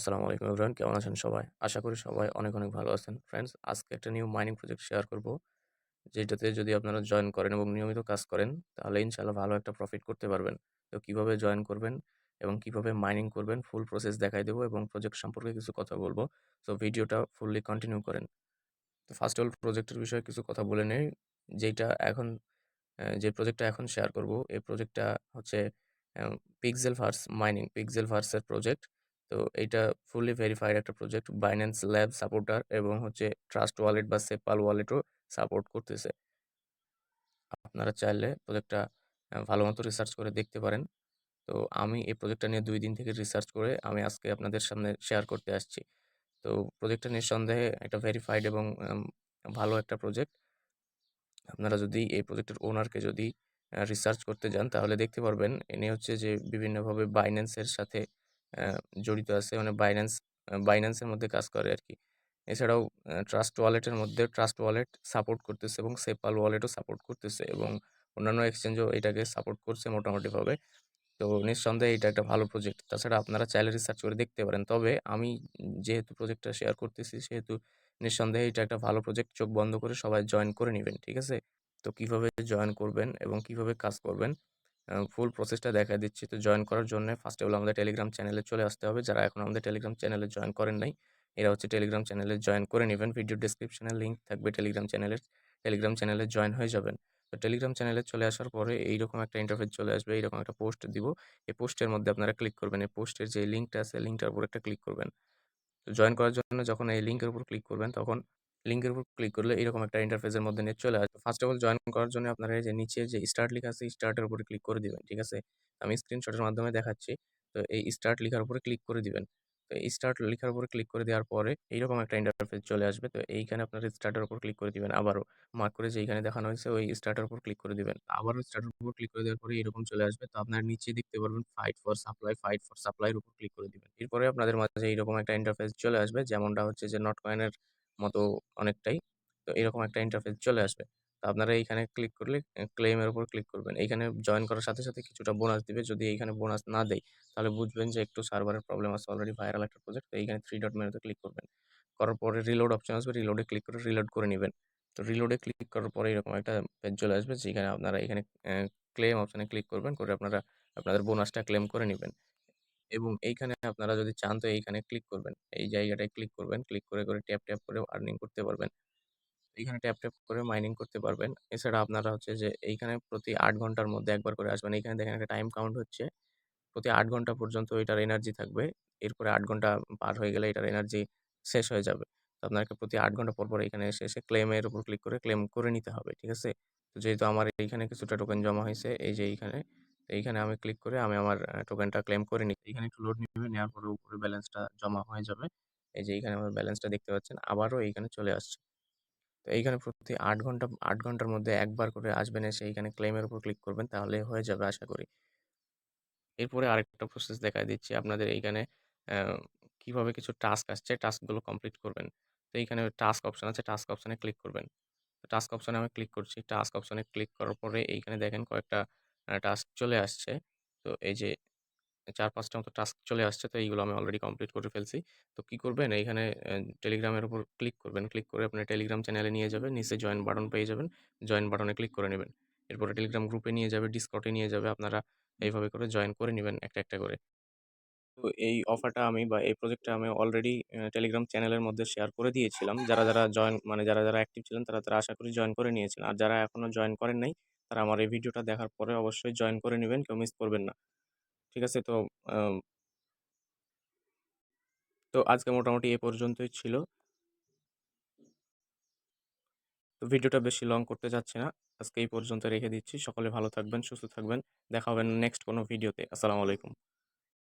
আসসালামু আলাইকুম এভরিওয়ান কেমন আছেন সবাই? আশা করি সবাই অনেক, অনেক ভালো আছেন। ফ্রেন্ডস আজকে একটা নিউ মাইনিং প্রজেক্ট শেয়ার করব। যেটাতে যদি আপনারা জয়েন করেন এবং নিয়মিত কাজ করেন তাহলে ইনশাআল্লাহ ভালো একটা প্রফিট করতে পারবেন। তো কীভাবে জয়েন করবেন এবং কীভাবে মাইনিং করবেন ফুল প্রসেস দেখাই দেবো এবং প্রজেক্ট সম্পর্কে কিছু কথা বলব সো ভিডিওটা ফুললি কন্টিনিউ করেন। তো ফার্স্ট অল প্রজেক্টের বিষয়ে কিছু কথা বলে নেই। যেইটা এখন যে প্রজেক্টটা এখন শেয়ার করব এই প্রজেক্টটা হচ্ছে পিক্সেল ভার্স মাইনিং, পিক্সেল ভার্সের প্রজেক্ট। তো এইটা ফুললি ভেরিফাইড একটা প্রজেক্ট। Binance ল্যাব সাপোর্টার এবং হচ্ছে ট্রাস্ট ওয়ালেট বা সেপাল ওয়ালেটও সাপোর্ট করতেছে। আপনারা চাইলে প্রজেক্টটা ভালো মতো রিসার্চ করে দেখতে পারেন। তো আমি এই প্রজেক্টটা নিয়ে দুই দিন থেকে রিসার্চ করে আমি আজকে আপনাদের সামনে শেয়ার করতে আসছি। তো প্রজেক্টটা নিঃসন্দেহে একটা ভেরিফাইড এবং ভালো একটা প্রজেক্ট। আপনারা যদি এই প্রজেক্টের ওনারকে যদি রিসার্চ করতে যান তাহলে দেখতে পারবেন ইনি হচ্ছে যে বিভিন্নভাবে বাইন্যান্সের সাথে জড়িত আছে। মানে Binance বাইন্যান্সের মধ্যে কাজ করে আর কি এছাড়াও ট্রাস্ট ওয়ালেটের মধ্যে ট্রাস্ট ওয়ালেট সাপোর্ট করতেছে এবং সেপাল ওয়ালেটও সাপোর্ট করতেছে এবং অন্যান্য এক্সচেঞ্জও এটাকে সাপোর্ট করছে মোটামুটিভাবে। তো নিঃসন্দেহে এটা একটা ভালো প্রজেক্ট। তাছাড়া আপনারা চাইলে রিসার্চ করে দেখতে পারেন। তবে আমি যেহেতু প্রজেক্টটা শেয়ার করতেছি, সেহেতু নিঃসন্দেহে এটা একটা ভালো প্রজেক্ট। চোখ বন্ধ করে সবাই জয়েন করে নেবেন, ঠিক আছে? তো কীভাবে জয়েন করবেন এবং কীভাবে কাজ করবেন ফুল প্রসেসটা দেখা দিচ্ছি। তো জয়েন করার জন্যে ফার্স্ট অফ অল আমাদের টেলিগ্রাম চ্যানেলে চলে আসতে হবে। যারা এখনও আমাদের টেলিগ্রাম চ্যানেলে জয়েন করেন নাই, এরা হচ্ছে টেলিগ্রাম চ্যানেলে জয়েন করে নিবেন। ভিডিও ডেসক্রিপশনে লিঙ্ক থাকবে টেলিগ্রাম চ্যানেলের। টেলিগ্রাম চ্যানেলে জয়েন হয়ে যাবেন। তো টেলিগ্রাম চ্যানেলে চলে আসার পরে এইরকম একটা ইন্টারফেস চলে আসবে। এইরকম একটা পোস্ট দিব। এই পোস্টের মধ্যে আপনারা ক্লিক করবেন। এই পোস্টের যে লিঙ্কটা আছে লিঙ্কটার উপর একটা ক্লিক করবেন। তো জয়েন করার জন্য যখন এই লিঙ্কের উপর ক্লিক করবেন তখন লিংকের উপর ক্লিক করলে এরকম একটা ইন্টারফেসের মধ্যে নিয়ে চলে আসবে। ফার্স্ট অফ অল জয়েন করার জন্য আপনারা এই যে নিচে যে স্টার্ট লেখা আছে স্টার্টের উপরে ক্লিক করে দিবেন। ঠিক আছে? আমি স্ক্রিনশটের মাধ্যমে দেখাচ্ছি। তো এই স্টার্ট লেখার উপরে ক্লিক করে দিবেন। তো এই স্টার্ট লেখার উপরে ক্লিক করে দেওয়ার পরে এইরকম একটা ইন্টারফেস চলে আসবে। তো এইখানে আপনারা স্টার্টের উপর ক্লিক করে দিবেন আবারও। মার্ক করে যে এইখানে দেখানো হয়েছে ওই স্টার্টের উপর ক্লিক করে দিবেন। আবারও স্টার্টের উপর ক্লিক করে দেওয়ার পরে এরকম চলে আসবে। তো আপনার নিচে দেখতে পারবেন fight for supply, fight for supply এর উপর ক্লিক করে দিবেন। এরপরে আপনাদের মাঝে এইরকম একটা ইন্টারফেস চলে আসবে যেমনটা হচ্ছে যে নট কয়েনের মতো অনেকটাই। তো এরকম একটা ইন্টারফেস চলে আসবে। তো আপনারা এইখানে ক্লিক করলে ক্লেইম উপর ক্লিক করবেন। এইখানে জয়েন করার সাথে, সাথে কিছুটা বোনাস দিবে। যদি এইখানে বোনাস না দেয় তাহলে বুঝবেন যে একটু সার্ভারের প্রবলেম আছে অলরেডি ভাইরাল একটা প্রজেক্ট। তো এইখানে থ্রি ডট মেনুতে ক্লিক করবেন। করার পরে রিলোড অপশন আসবে। রিলোডে ক্লিক করে রিলোড করে নেবেন তো রিলোডে ক্লিক করার পরে এরকম একটা পেজ চলে আসবে যেখানে আপনারা এখানে ক্লেম অপশনে ক্লিক করবেন। করে আপনারা আপনাদের বোনাসটা ক্লেম করে নিবেন। এবং এইখানে আপনারা যদি চান তো এইখানে ক্লিক করবেন। এই জায়গাটায় ক্লিক করবেন। ক্লিক করে, করে ট্যাপ, ট্যাপ করে আর্নিং করতে পারবেন। এইখানে ট্যাপ, ট্যাপ করে মাইনিং করতে পারবেন। এছাড়া আপনারা হচ্ছে যে এইখানে প্রতি আট ঘণ্টার মধ্যে একবার করে আসবেন। এইখানে দেখেন একটা টাইম কাউন্ট হচ্ছে। প্রতি আট ঘণ্টা পর্যন্ত এটার এনার্জি থাকবে। এরপরে আট ঘণ্টা পার হয়ে গেলে এটার এনার্জি শেষ হয়ে যাবে। তো আপনাকে প্রতি আট ঘণ্টা পর, পর এখানে এসে, এসে ক্লেমের উপর ক্লিক করে ক্লেম করে নিতে হবে। ঠিক আছে? তো যেহেতু আমার এইখানে কিছুটা টোকেন জমা হয়েছে এই যে এইখানে। এইখানে আমি ক্লিক করে আমি আমার টোকেনটা ক্লেম করে নিই। এখানে একটু লোড নিবে। নেওয়ার পরে উপরে ব্যালেন্সটা জমা হয়ে যাবে। এই যে এইখানে আমার ব্যালেন্সটা দেখতে পাচ্ছেন। আবারও এইখানে চলে আসছে। তো এইখানে প্রতি আট ঘণ্টা, আট ঘণ্টার মধ্যে একবার করে আসবেন এসে এইখানে ক্লেমের উপর ক্লিক করবেন, তাহলে হয়ে যাবে আশা করি। এরপরে আরেকটা প্রসেস দেখায় দিচ্ছি আপনাদের এইখানে কীভাবে কিছু টাস্ক আসছে টাস্কগুলো কমপ্লিট করবেন। তো এইখানে টাস্ক অপশন আছে টাস্ক অপশনে ক্লিক করবেন। টাস্ক অপশনে আমি ক্লিক করছি। টাস্ক অপশনে ক্লিক করার পরে এইখানে দেখেন কয়েকটা টাস্ক চলে আসছে। তো এই যে চার পাঁচটা মতো টাস্ক চলে আসছে। তো এইগুলো আমি অলরেডি কমপ্লিট করে ফেলছি। তো কী করবেন এইখানে টেলিগ্রামের উপর ক্লিক করবেন। ক্লিক করে আপনার টেলিগ্রাম চ্যানেলে নিয়ে যাবে। নিচে জয়েন বাটন পেয়ে যাবেন। জয়েন বাটনে ক্লিক করে নেবেন এরপরে টেলিগ্রাম গ্রুপে নিয়ে যাবে, ডিসকর্ডে নিয়ে যাবে। আপনারা এইভাবে করে জয়েন করে নেবেন একটা, একটা করে। তো এই অফারটা আমি বা এই প্রজেক্টটা আমি অলরেডি টেলিগ্রাম চ্যানেলের মধ্যে শেয়ার করে দিয়েছিলাম। যারা, যারা জয়েন মানে যারা, যারা অ্যাক্টিভ ছিলেন তারা, তারা আশা করি জয়েন করে নিয়েছেন। আর যারা এখনও জয়েন করেন নাই তারা আমার এই ভিডিওটা দেখার পরে অবশ্যই জয়েন করে নেবেন কেউ মিস করবেন না। ঠিক আছে? তো তো আজকে মোটামুটি এ পর্যন্তই ছিল। তো ভিডিওটা বেশি লং করতে যাচ্ছে না। আজকে এই পর্যন্ত রেখে দিচ্ছি। সকলে ভালো থাকবেন, সুস্থ থাকবেন। দেখা হবে নেক্সট কোনো ভিডিওতে। আসসালামু আলাইকুম।